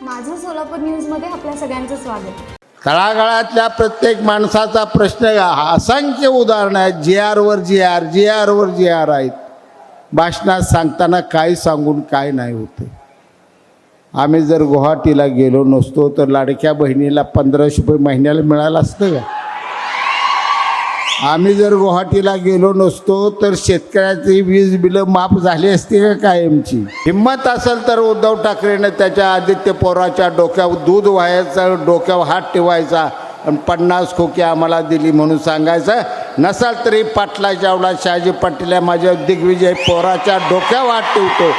सोलापूर न्यूजमध्ये आपल्या सगळ्यांचं स्वागत. तळागाळातल्या प्रत्येक माणसाचा प्रश्न हा असंख्य उदाहरणं आहेत. जी आरवर जी आर जी आरवर जी आर आहेत. भाषणात सांगताना काय सांगून काय नाही होते. आम्ही जर गुवाहाटीला गेलो नसतो तर लाडक्या बहिणीला पंधराशे रुपये महिन्याला मिळालं असतं का? आम्ही जर गुवाहाटीला गेलो नसतो तर शेतकऱ्याची वीज बिलं माफ झाली असती का कायमची? हिंमत असेल तर उद्धव ठाकरेनं त्याच्या आदित्य पोराच्या डोक्यावर दूध व्हायचं डोक्यावर हात ठेवायचा आणि पन्नास खोकी आम्हाला दिली म्हणून सांगायचं. नसाल तरी पाटला जेवढा शहाजी पाटील माझ्या दिग्विजय पोराच्या डोक्यावर हात ठेवतो.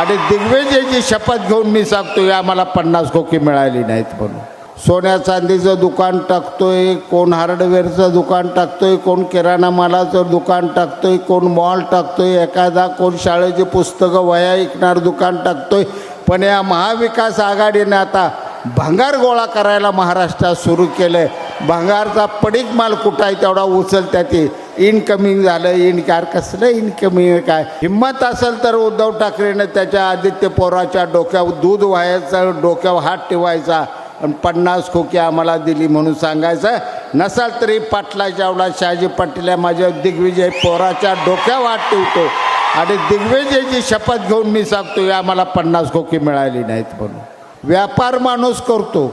आणि दिग्विजयची शपथ घेऊन मी सांगतो आम्हाला पन्नास खोकी मिळाली नाहीत म्हणून. सोन्या चांदीचं दुकान टाकतोय कोण हार्डवेअरचं दुकान टाकतोय कोण किराणा मालाचं दुकान टाकतोय कोण मॉल टाकतोय एखादा कोण शाळेची पुस्तकं वया ऐकणार दुकान टाकतोय. पण या महाविकास आघाडीने आता भंगार गोळा करायला महाराष्ट्रात सुरू केलं आहे भंगारचा पडीक माल कुठं आहे तेवढा उचल त्याची इनकमिंग झालं इनकार कसलं इनकमिंग काय? हिंमत असेल तर उद्धव ठाकरेनं त्याच्या आदित्य पोराच्या डोक्यावर दूध व्हायचं डोक्यावर हात ठेवायचा. पन्नास खोकी आम्हाला दिली म्हणून सांगायचं. नसाल तरी पाटला जेवढा शहाजी पाटील माझ्या दिग्विजय पोराच्या डोक्या वाट ठेवतो. आणि दिग्विजयची शपथ घेऊन मी सांगतोय आम्हाला पन्नास खोकी मिळाली नाहीत म्हणून. व्यापार माणूस करतो.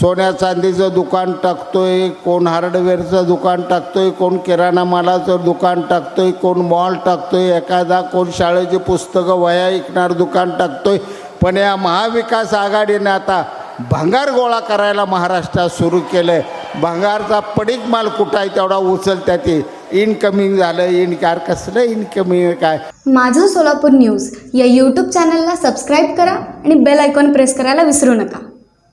सोन्या चांदीचं दुकान टाकतोय कोण हार्डवेअरचं दुकान टाकतोय कोण किराणा मालाचं दुकान टाकतोय कोण मॉल टाकतोय एखादा कोण शाळेची पुस्तकं वया ऐकणार दुकान टाकतोय. पण या महाविकास आघाडीने आता भंगार गोळा करायला महाराष्ट्रात सुरू केलं आहे भंगारचा पडीक माल कुठं आहे तेवढा उचल त्याची इनकमिंग झालं इनकार कसलं इनकमिंग काय? माझं सोलापूर न्यूज या यूट्यूब चॅनलला सबस्क्राईब करा आणि बेल आयकॉन प्रेस करायला विसरू नका.